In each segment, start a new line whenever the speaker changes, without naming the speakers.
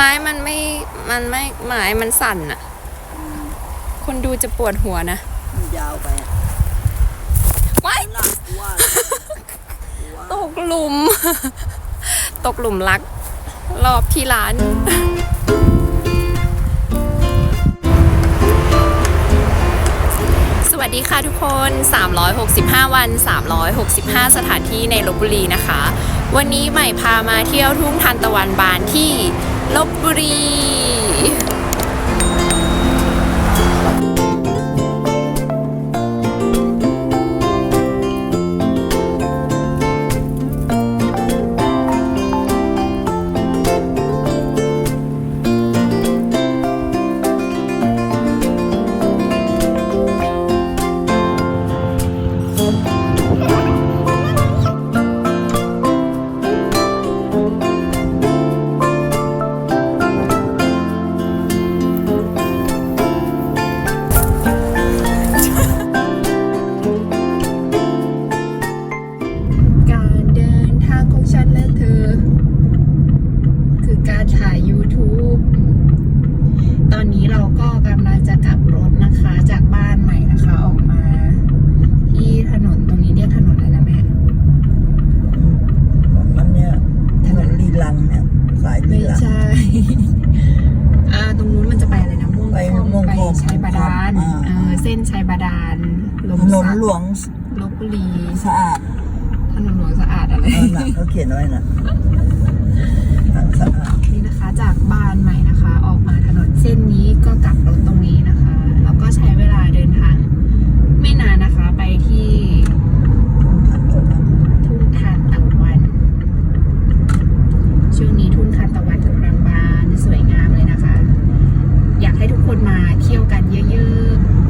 ไม้มันไม่ มันไม่ไม้มันสั่นอะคนดูจะปวดหัวนะ
มันยาวไปอะ
ว้าย
น่ากลัวเลย
ตกหลุม ตกหลุมรัก รอบที่ร้าน สวัสดีค่ะทุกคน 365 วัน 365 สถานที่ในลบบุรีนะคะ วันนี้ใหม่พามาเที่ยวทุ่งทานตะวันบานที่ ลบบุ
ส้
นชัยบาดาลลม
ถนน
สัก
หลวง
ลบบุรี
สะอาด
ถนนหลวงสะอาดอะไร
เออน่ะเขาเขียนไว้น่ะทางสะอาด
นี่นะคะจากบ้านใหม่นะคะ ออกมาถนนเส้นนี้ก็กลับรถตรงนี้นะคะ แล้วก็ใช้เวลาเดินทางไม่นานนะคะ ไปที่
ทางตรงนั้น
ทุ่งทานตะวัน ช่วงนี้ทุ่งทานตะวันกำลังบานสวยงามเลยนะคะ อยากให้ทุกคนมาเที่ยวกันเยอะๆ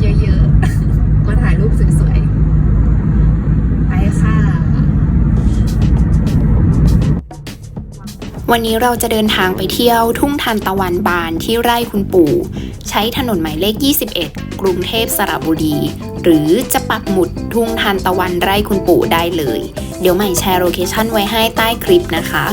เยอะๆ มาถ่ายรูปสวยๆ ไปค่ะ วันนี้เราจะเดินทางไปเที่ยวทุ่งทานตะวันบานที่ไร่คุณปู่ ใช้ถนนหมายเลข 21 กรุงเทพสระบุรี หรือจะปักหมุดทุ่งทานตะวันไร่คุณปู่ได้เลย เดี๋ยวใหม่แชร์โลเคชั่นไว้ให้ใต้คลิปนะคะ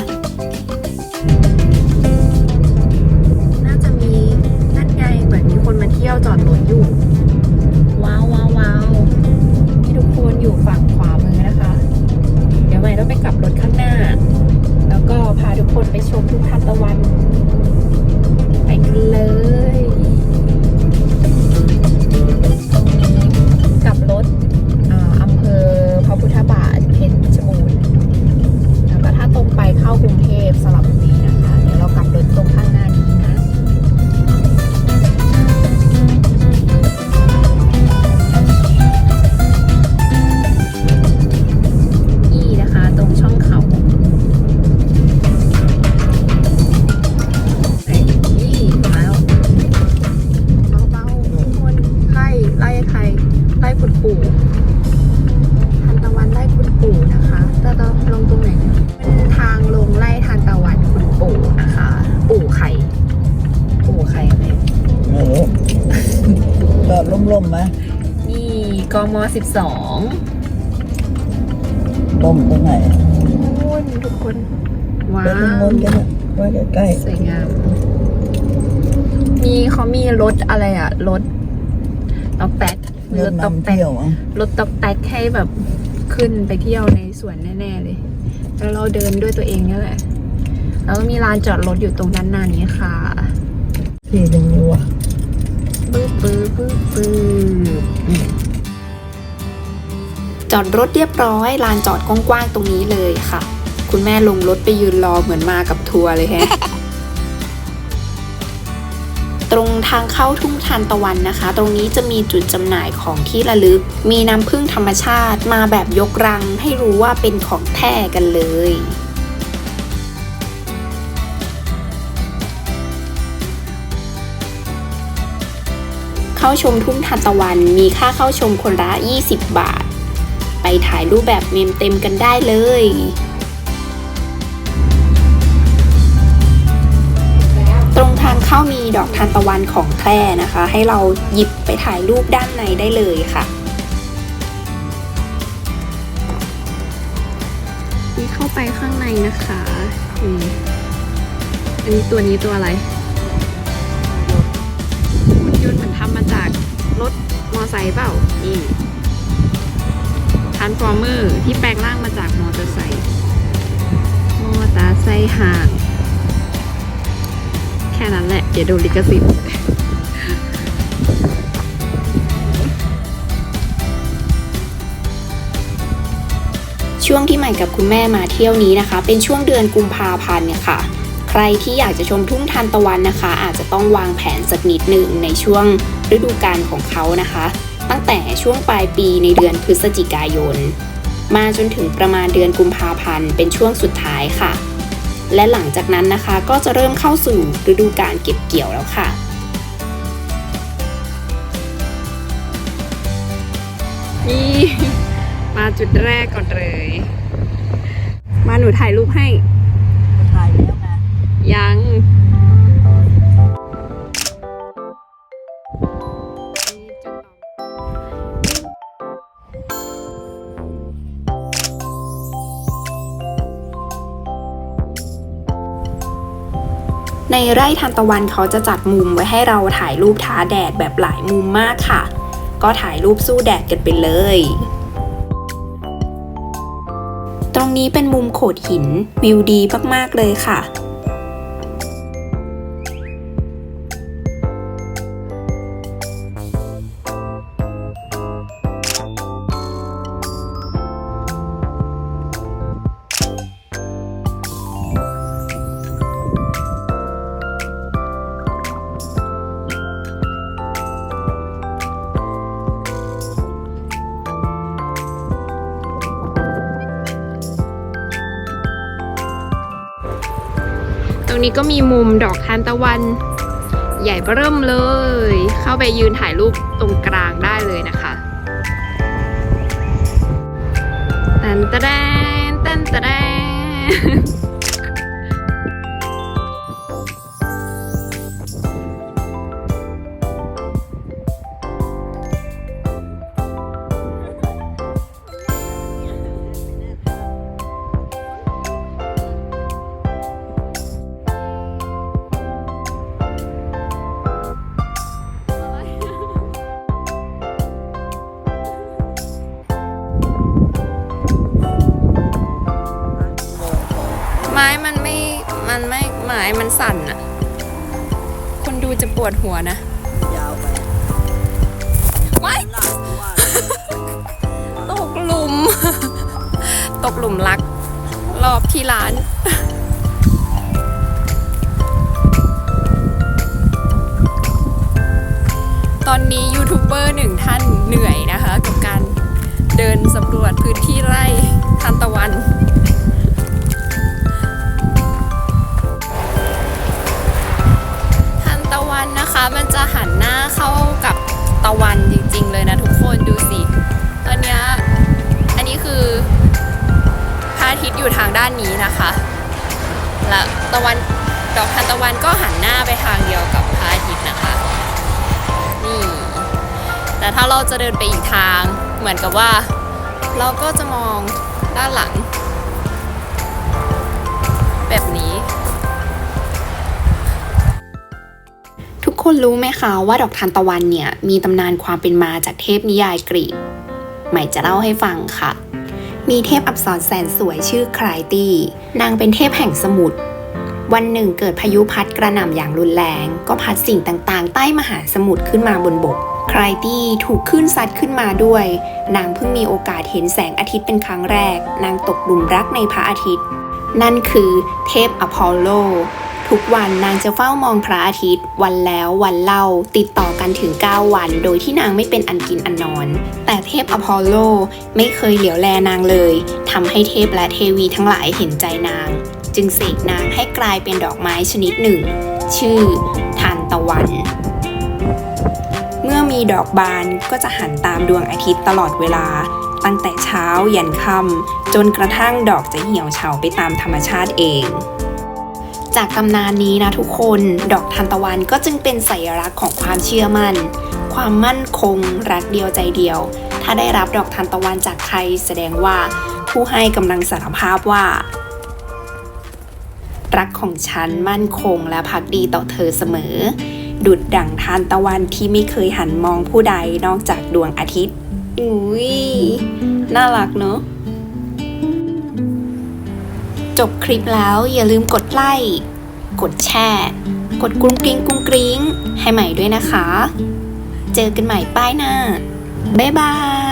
ไหมนี่กมสิบสอง
ล่มตรงไหน
นู่นทุกคน ว้า
ไปตรง
ว
โน้นกันนะไว้ใกล้
สวยงาม มีเขามีรถอะไรอะรถตอกแตก
ๆ
ร
เริ่
ถ
ม
ตอก
นำ
แตก
เที่ยวอะ
รถตอกแตกให้แบบขึ้นไปเที่ยวในสวนแน่ๆเลย แล้วเราเดินด้วยตัวเองนี่แหละ แล้วก็มีลานจอดรถอยู่ตรงด้านหน้านี้ค่ะ
ที่หนึ่งอยู่อะ
ปึ๊บปึ๊บปึ๊บปึ๊บนี่จอดรถเรียบร้อย ลานจอดกว้างๆตรงนี้เลยค่ะ คุณแม่ลงรถไปยืนรอเหมือนมากับทัวร์เลยแฮะตรงทางเข้าทุ่งทานตะวันนะคะ ตรงนี้จะมีจุดจำหน่ายของที่ระลึก มีน้ำผึ้งธรรมชาติมาแบบยกรังให้รู้ว่าเป็นของแท้กันเลย เข้าชมทุ่งทานตะวันมีค่าเข้าชมคนละ 20 บาท ไปถ่ายรูปแบบเมมเต็มกันได้เลยตรงทางเข้ามีดอกทานตะวันของแคร่นะคะ ให้เราหยิบไปถ่ายรูปด้านในได้เลยค่ะนี่เข้าไปข้างในนะคะ
อันนี้ตัวนี้ตัวอะไร ยนต์เหมือนทำมาจากรถมอไซค์เปล่านี่ทานฟอร์เมอร์ที่แปลงร่างมาจากมอเตอร์ไซค์มอเตอร์ไซค์ห่างแค่นั้นแหละ เดี๋ยวดนลิขสิทธิ์
ช่วงที่ใหม่กับคุณแม่มาเที่ยวนี้นะคะ เป็นช่วงเดือนกุมภาพันธ์เนี่ยค่ะ รที่อยากจะชมทุ่งทานตะวันนะคะ อาจจะต้องวางแผนสักนิดหนึ่งในช่วงฤดูกาลของเขานะคะ ตั้งแต่ช่วงปลายปีในเดือนพฤศจิกายน มาจนถึงประมาณเดือนกุมภาพันธ์เป็นช่วงสุดท้ายค่ะ และหลังจากนั้นนะคะก็จะเริ่มเข้าสู่ฤดูกาลเก็บเกี่ยวแล้วค่ะ
นี่มาจุดแรกก่อนเลย มาหนูถ่ายรูปให้
ในไร่ทานตะวันเขาจะจัดมุมไว้ให้เราถ่ายรูปท้าแดดแบบหลายมุมมากค่ะ ก็ถ่ายรูปสู้แดดกันไปเลย ตรงนี้เป็นมุมโขดหินวิวดีมากๆเลยค่ะ
รงนี้ก็มีมุมดอกทานตะวัน ใหญ่เบิ่มเลย เข้าไปยืนถ่ายรูปตรงกลางได้เลยนะคะตันตะแดนตันตะแดน มันไม่ไม้มันสั่นอะคนดูจะปวดหัวนะ
ยาวไป
ว้าย
หนักว่า
ตกหลุม ตกหลุมรัก รอบที่ร้านตอนนี้ยูทูบเบอร์หนึ่งท่านเหนื่อยนะคะ กับการเดินสำรวจพื้นที่ไร่ทานตะวัน เข้ากับตะวันจริง ๆ เลยนะทุกคนดูสิ ตอนนี้อันนี้คือพระอาทิตย์อยู่ทางด้านนี้นะคะ และตะวันดอกทานตะวันก็หันหน้าไปทางเดียวกับพระอาทิตย์นะคะ นี่ แต่ถ้าเราจะเดินไปอีกทางเหมือนกับว่า เราก็จะมองด้านหลัง แบบนี้
คนรู้ไหมคะว่าดอกทานตะวันเนี่ยมีตำนานความเป็นมาจากเทพนิยายกรีก ใหม่จะเล่าให้ฟังค่ะ มีเทพอับสรแสนสวยชื่อคลายตี้นางเป็นเทพแห่งสมุทร วันหนึ่งเกิดพายุพัดกระหน่ำอย่างรุนแรง ก็พัดสิ่งต่างๆ ใต้มหาสมุทรขึ้นมาบนบกคลายตี้ถูกคลื่นซัดขึ้นมาด้วย นางเพิ่งมีโอกาสเห็นแสงอาทิตย์เป็นครั้งแรก นางตกหลุมรักในพระอาทิตย์ นั่นคือเทพอพอลโล ทุกวันนางจะเฝ้ามองพระอาทิตย์ วันแล้ววันเล่า ติดต่อกันถึง 9 วัน โดยที่นางไม่เป็นอันกินอันนอน แต่เทพอพอลโลไม่เคยเหลียวแลนางเลยทำให้เทพและเทวีทั้งหลายเห็นใจนาง จึงเสกนางให้กลายเป็นดอกไม้ชนิดหนึ่ง ชื่อทานตะวัน เมื่อมีดอกบานก็จะหันตามดวงอาทิตย์ตลอดเวลาตั้งแต่เช้ายันค่ำจนกระทั่งดอกจะเหี่ยวเฉาไปตามธรรมชาติเอง จากตำนานนี้นะทุกคนดอกทานตะวันก็จึงเป็นสัญลักษณ์ของความเชื่อมั่น ความมั่นคง รักเดียวใจเดียว ถ้าได้รับดอกทานตะวันจากใครแสดงว่าผู้ให้กำลังสารภาพว่า รักของฉันมั่นคงและพักดีต่อเธอเสมอ ดุดดั่งทานตะวันที่ไม่เคยหันมองผู้ใดนอกจากดวงอาทิตย์อุ้ยน่ารักเนอะ จบคลิปแล้วอย่าลืมกดไลค์กดแชร์กดกรุ้งกริ้งกรุ้งกริ้งให้ใหม่ด้วยนะคะ เจอกันใหม่ป้ายหน้า บ๊ายบาย